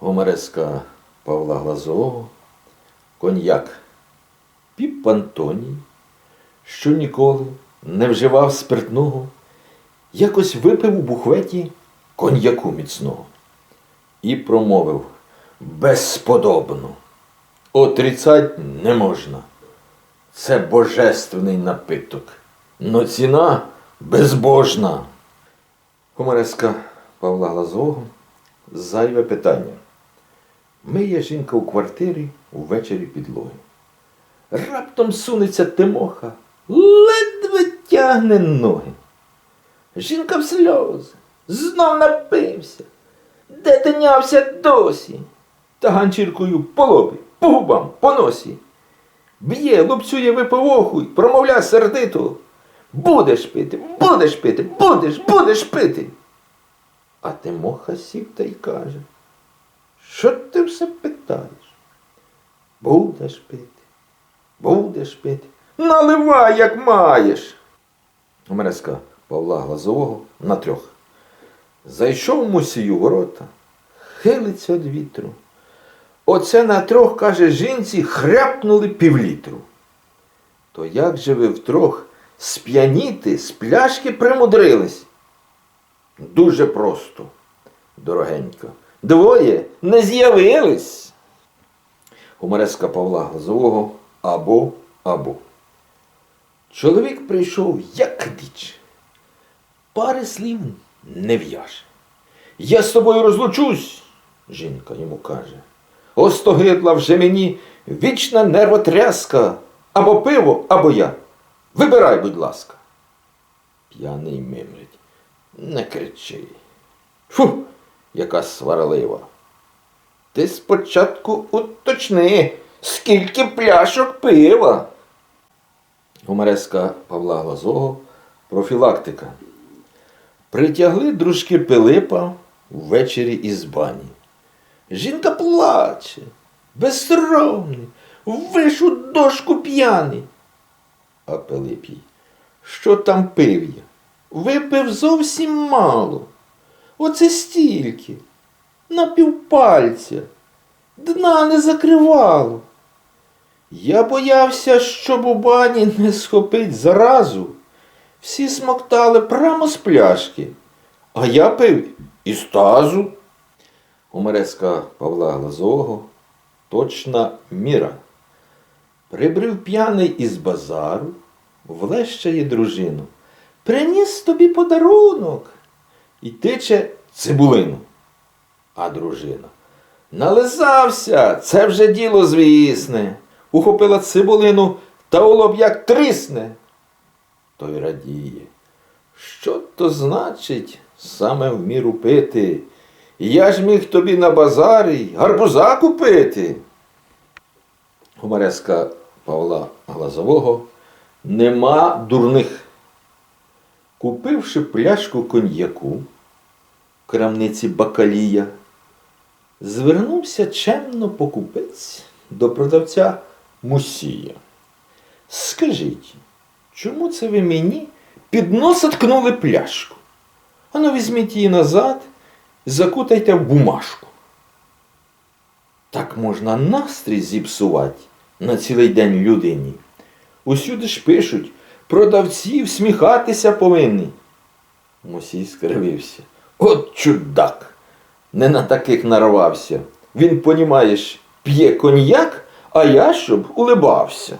Гомереска Павла Глазового, коньяк Піп Антоній, що ніколи не вживав спиртного, якось випив у бухветі коньяку міцного і промовив безподобно. Отрицать не можна. Це божественний напиток, но ціна безбожна. Гумореска Павла Глазового зайве питання. Миє жінка у квартирі увечері підлоги. Раптом сунеться Тимоха, ледве тягне ноги. Жінка в сльози, знов напився. Де ти нявся досі? Та ганчіркою по лобі, по губам, по носі. Б'є, лупцює випивоху й промовляє сердито. Будеш пити, будеш пити, будеш, будеш пити. А Тимоха сів та й каже, що ти все питаєш? Будеш пити, будеш пити. Наливай, як маєш. Гомереска Павла Глазового на трьох. Зайшов мусію ворота, хилиться від вітру. Оце на трьох, каже жінці, хряпнули півлітру. То як же ви втрох сп'яніти з пляшки примудрились? Дуже просто, дорогенько. Двоє не з'явились. Гумореска Павла Глазового або або. Чоловік прийшов як діч. Пари слів не в'яже. Я з тобою розлучусь, жінка йому каже. Остогидла вже мені вічна нервотряска. Або пиво, або я. Вибирай, будь ласка. П'яний мимрить. Не кричи. Фу, яка сварлива. Ти спочатку уточни, скільки пляшок пива. Гумореска Павла Глазого профілактика. Притягли дружки Пилипа ввечері із бані. Жінка плаче, безсоромний, вишу дошку п'яний. А Пилип їй, що там пив я? Випив зовсім мало. Оце стільки, на півпальця, дна не закривало. Я боявся, щоб у бані не схопить заразу. Всі смоктали прямо з пляшки, а я пив із тазу. Умереска Павла Глазового точна міра. Прибрив п'яний із базару, влещає дружину. Приніс тобі подарунок і тиче цибулину. А дружина. Нализався, це вже діло звісне. Ухопила цибулину та у як трісне. Той радіє. Що то значить саме в міру пити? Я ж міг тобі на базарі гарбуза купити. Гумореска Павла Глазового нема дурних. Купивши пляшку коньяку в крамниці Бакалія, звернувся чемно покупець до продавця Мусія. Скажіть, чому це ви мені під носа ткнули пляшку? Ану візьміть її назад, закутайте в бумажку. Так можна настрій зіпсувати на цілий день людині. Усюди ж пишуть, продавці всміхатися повинні. Мусій скривився. От чудак! Не на таких нарвався. Він, понімаєш, п'є коньяк, а я щоб улибався.